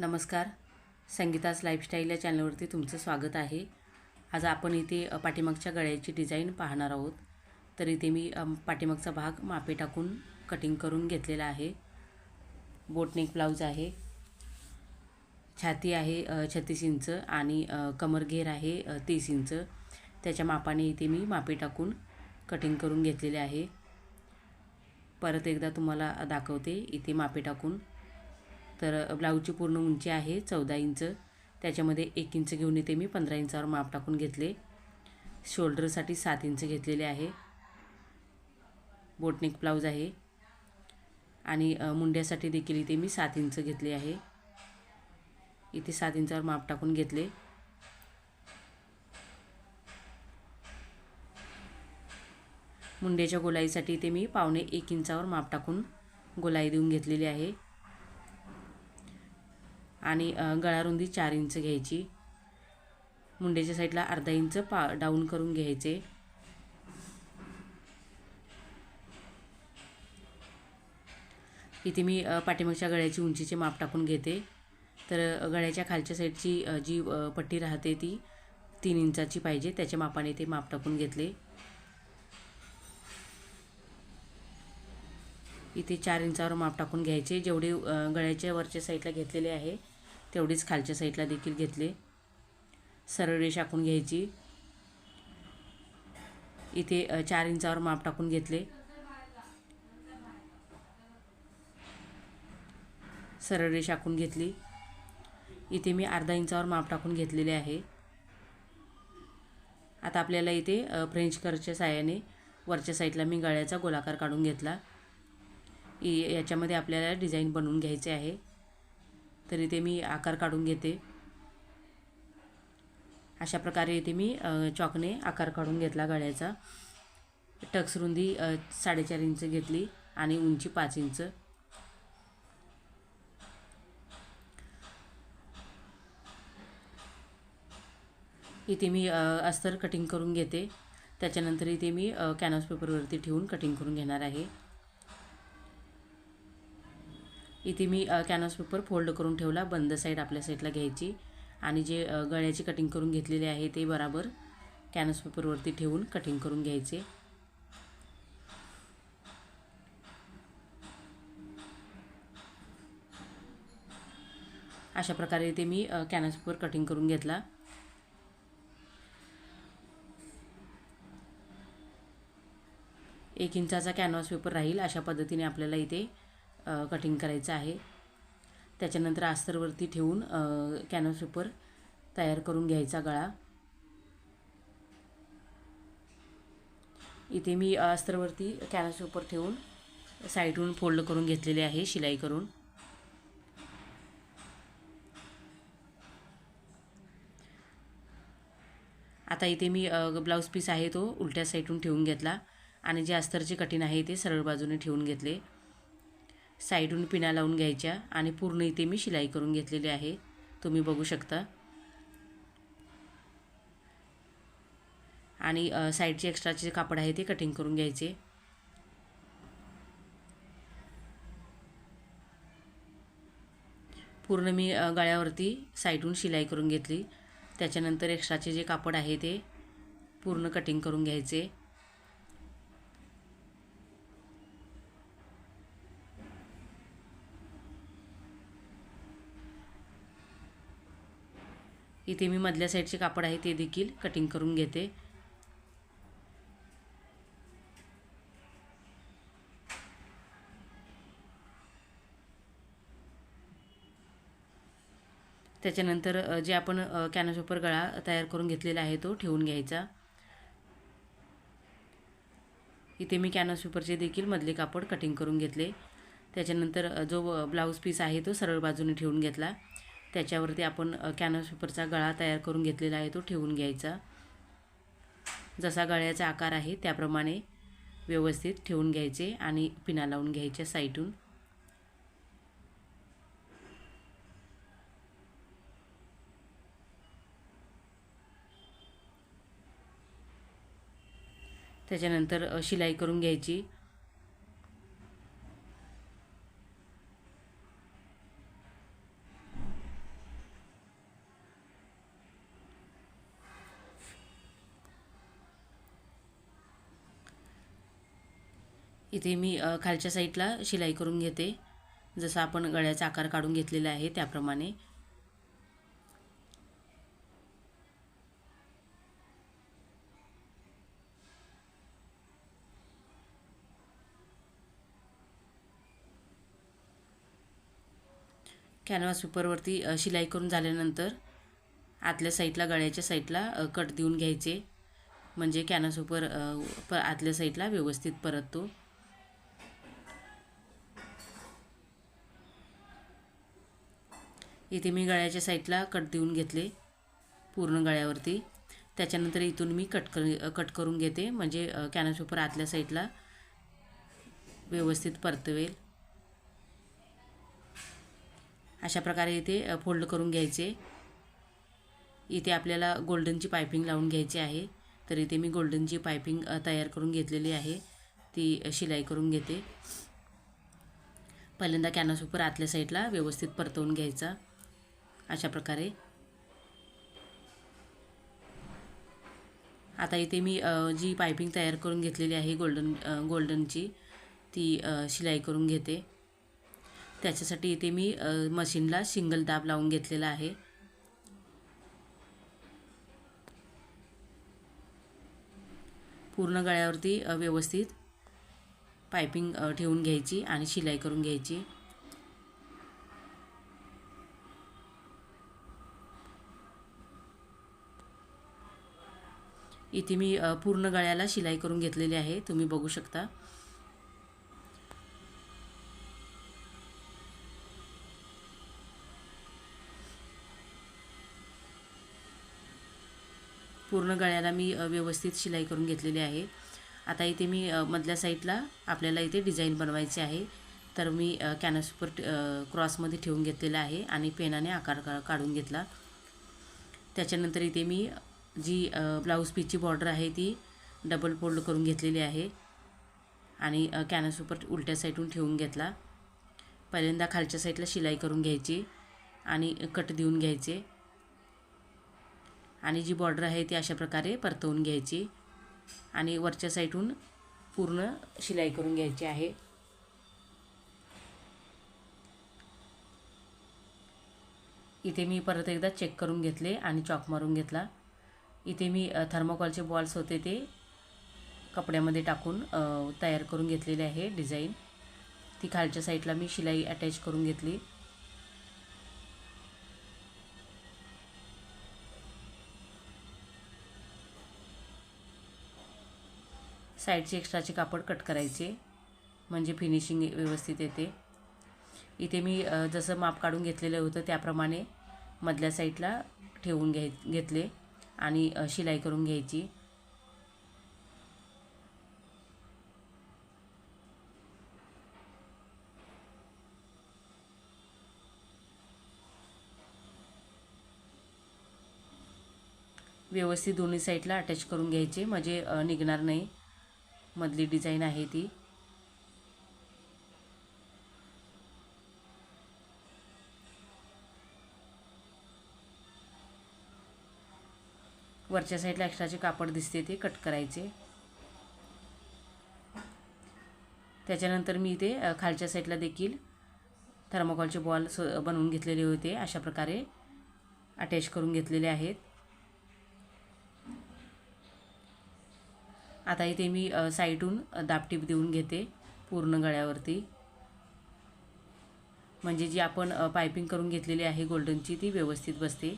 नमस्कार. संगीताज लाईफस्टाईल या चॅनलवरती तुमचं स्वागत आहे. आज आपण इथे पाठीमागच्या गळ्याची डिझाईन पाहणार आहोत. तर इथे मी पाठीमागचा भाग मापे टाकून कटिंग करून घेतलेला आहे. बोटनेक ब्लाऊज आहे. छाती आहे छत्तीस इंच आणि कमरघेर आहे तीस इंच. त्याच्या मापाने इथे मी मापे टाकून कटिंग करून घेतलेले आहे. परत एकदा तुम्हाला दाखवते. इथे मापे टाकून तर ब्लाऊजची पूर्ण उंची आहे चौदा इंच. त्याच्यामध्ये एक इंच घेऊन इथे मी पंधरा इंचावर माप टाकून घेतले. शोल्डरसाठी सात इंच घेतलेले आहे. बोटनेक ब्लाऊज आहे. आणि मुंड्यासाठी देखील इथे मी सात इंच घेतले आहे. इथे सात इंचावर माप टाकून घेतले. मुंड्याच्या गोलाईसाठी इथे मी पावणे एक इंचावर माप टाकून गोलाई देऊन घेतलेली आहे. आणि गळारुंदी चार इंच घ्यायची. मुंड्याच्या साईडला अर्धा इंच पा डाऊन करून घ्यायचे. इथे मी पाठीमागच्या गळ्याची उंचीचे माप टाकून घेते. तर गळ्याच्या खालच्या साईडची जी पट्टी राहते ती तीन इंचाची पाहिजे. त्याच्या मापाने ते माप टाकून घेतले. इथे चार इंचावर माप टाकून घ्यायचे. जेवढे गळ्याच्या वरच्या साईडला घेतलेले आहे तेवढीच खालच्या साईडला देखील घेतले. सरळ रेष आखून घ्यायची. इथे चार इंचावर माप टाकून घेतले. सरळ रेष आखून घेतली. इथे मी अर्धा इंचावर माप टाकून घेतलेले आहे. आता आपल्याला इथे फ्रेंच करच्या साह्याने वरच्या साईडला मी गळ्याचा गोलाकार काढून घेतला. याच्यामध्ये आपल्याला डिझाईन बनवून घ्यायचे आहे. तर इथे मी आकार काढून घेते. अशा प्रकारे इथे मी चॉकने आकार काढून घेतला गळ्याचा. टक्स रुंदी साडेचार इंच घेतली आणि उंची पाच इंच. इथे मी अस्तर कटिंग करून घेते. त्याच्यानंतर इथे मी अ, कॅनव्हास पेपरवरती ठेवून कटिंग करून घेणार आहे. इथे मी अ, कॅनव्हास पेपर फोल्ड करून ठेवला बंद साईड आपल्या साईडला घ्यायची. आणि जे गळ्याची कटिंग करून घेतलेले आहे ते बराबर कॅनव्हास पेपरवरती ठेवून कटिंग करून घ्यायचे. अशा प्रकारे इथे मी अ, कॅनव्हास पेपर कटिंग करून घेतला. एक इंचाचा कॅनव्हास पेपर राहील अशा पद्धतीने आपल्याला इथे कटिंग करायचं आहे. त्याच्यानंतर अस्तरवरती ठेवून अ, कॅनव्हास पेपर तयार करून घ्यायचा गळा. इथे मी अस्तरवरती कॅनव्हास पेपर ठेवून साईडहून फोल्ड करून घेतलेले आहे शिलाई करून. आता इथे मी ब्लाऊज पीस आहे तो उलट्या साईडून ठेवून घेतला. आणि जे अस्तरचे कटिंग आहे ते सरळ बाजूने ठेवून घेतले. साईडून पिना लावून घ्यायच्या आणि पूर्ण इथे मी शिलाई करून घेतलेली आहे. तुम्ही बघू शकता. आणि साईडचे एक्स्ट्राचे जे कापड आहे ते कटिंग करून घ्यायचे. पूर्ण मी गळ्यावरती साईडून शिलाई करून घेतली. त्याच्यानंतर एक्स्ट्राचे जे कापड आहे ते पूर्ण कटिंग करून घ्यायचे. इथे मी मधल्या साईडचे कापड आहे ते देखील कटिंग करून घेते. त्याच्यानंतर जे आपण कॅनसोपर पेपर गळा तयार करून घेतलेला आहे तो ठेवून घ्यायचा. इथे मी कॅनव्हास पेपरचे देखील मधले कापड कटिंग करून घेतले. त्याच्यानंतर जो ब्लाऊज पीस आहे तो सरळ बाजूने ठेवून घेतला. त्याच्यावरती आपण अ, कॅनव्हास पेपरचा गळा तयार करून घेतलेला आहे तो ठेवून घ्यायचा. जसा गळ्याचा आकार आहे त्याप्रमाणे व्यवस्थित ठेवून घ्यायचे आणि पिना लावून घ्यायच्या साईटून त्याच्यानंतर शिलाई करून घ्यायची. इथे मी खालच्या साईडला शिलाई करून घेते. जसं आपण गळ्याचा आकार काढून घेतलेला आहे त्याप्रमाणे. कॅनव्हास पेपरवरती शिलाई करून झाल्यानंतर आतल्या साईडला गळ्याच्या साईडला कट देऊन घ्यायचे. म्हणजे कॅनव्हास पेपर आतल्या साईडला व्यवस्थित परततो. इथे मी गळ्याच्या साईडला कट देऊन घेतले पूर्ण गळ्यावरती. त्याच्यानंतर इथून मी कट कर कट करून घेते म्हणजे कॅनस पेपर आतल्या साईडला व्यवस्थित परतवेल. अशा प्रकारे इथे फोल्ड करून घ्यायचे. इथे आपल्याला गोल्डनची पायपिंग लावून घ्यायची आहे. तर इथे मी गोल्डनची पायपिंग तयार करून घेतलेली आहे. ती शिलाई करून घेते. पहिल्यांदा कॅनस पेपर आतल्या साईडला व्यवस्थित परतवून घ्यायचा. अशा प्रकारे. आता इथे मी जी पायपिंग तयार करून घेतलेली आहे गोल्डन गोल्डनची ती शिलाई करून घेते. त्याच्यासाठी इथे मी मशीनला सिंगल दाब लावून घेतलेला आहे. पूर्ण गळ्यावरती व्यवस्थित पायपिंग ठेवून घ्यायची आणि शिलाई करून घ्यायची. इथे मी पूर्ण गळ्याला शिलाई करून घेतलेली आहे. तुम्ही बघू शकता. पूर्ण गळ्याला मी व्यवस्थित शिलाई करून घेतलेली आहे. आता इथे मी मधल्या साईडला आपल्याला इथे डिझाईन बनवायची आहे. तर मी कॅनसपर क्रॉसमध्ये ठेवून घेतलेला आहे आणि पेनाने आकार काढून घेतला. त्याच्यानंतर इथे मी जी ब्लाऊज पीसची बॉर्डर आहे ती डबल फोल्ड करून घेतलेली आहे. आणि अ, उलट्या साईडून ठेवून घेतला. पहिल्यांदा खालच्या साईडला शिलाई करून घ्यायची आणि कट देऊन घ्यायचे. आणि जी बॉर्डर आहे ती अशा प्रकारे परतवून घ्यायची. आणि वरच्या साईडून पूर्ण शिलाई करून घ्यायची आहे. इथे मी परत एकदा चेक करून घेतले आणि चॉक मारून घेतला. इथे मी थर्मोकॉलचे बॉल्स होते ते कपड्यामध्ये टाकून तयार करून घेतलेले आहे डिझाईन ती खालच्या साईडला मी शिलाई अटॅच करून घेतली. साईडचे एक्स्ट्राचे कापड कट करायचे म्हणजे फिनिशिंग व्यवस्थित येते. इथे मी जसं माप काढून घेतलेलं होतं त्याप्रमाणे मधल्या साईडला ठेवून घे घेतले. आणि शिलाई करून घ्यायची. व्यवस्थित दोन्ही साईडला अटॅच करून घ्यायचे. म्हणजे निघणार नाही. मधली डिझाईन आहे ती. वरच्या साईडला एक्स्ट्राचे कापड दिसते ते कट करायचे. त्याच्यानंतर मी इथे खालच्या साईडला देखील थर्माकॉलचे बॉल स बनवून घेतलेले होते. अशा प्रकारे अटॅच करून घेतलेले आहेत. आता इथे मी साईटहून साईडून दापटीप देऊन घेते पूर्ण गळ्यावरती. म्हणजे जी आपण पायपिंग करून घेतलेली आहे गोल्डनची ती व्यवस्थित बसते.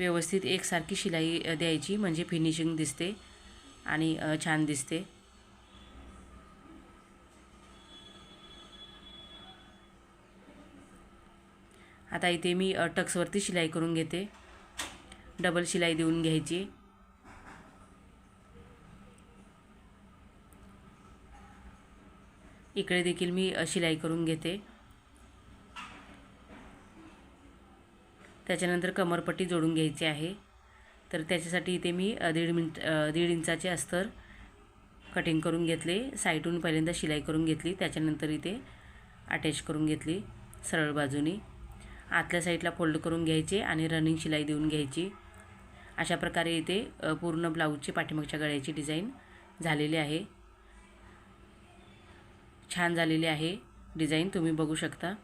व्यवस्थित एकसारखी शिलाई द्यायची. म्हणजे फिनिशिंग दिसते आणि छान दिसते. आता इथे मी टक्सवरती शिलाई करून घेते. डबल शिलाई देऊन घ्यायची. इकडे देखील मी शिलाई करून घेते. त्याच्यानंतर कमरपट्टी जोडून घ्यायची आहे. तर त्याच्यासाठी इथे मी दीड मिनट दीड इंचाचे अस्तर कटिंग करून घेतले. साईडून पहिल्यांदा शिलाई करून घेतली. त्याच्यानंतर इथे अटॅच करून घेतली सरळ बाजूनी. आतल्या साईडला फोल्ड करून घ्यायचे आणि रनिंग शिलाई देऊन घ्यायची. अशा प्रकारे इथे पूर्ण ब्लाऊजची पाठीमागच्या गळ्याची डिझाईन झालेली आहे. छान झालेली आहे. डिझाईन तुम्ही बघू शकता.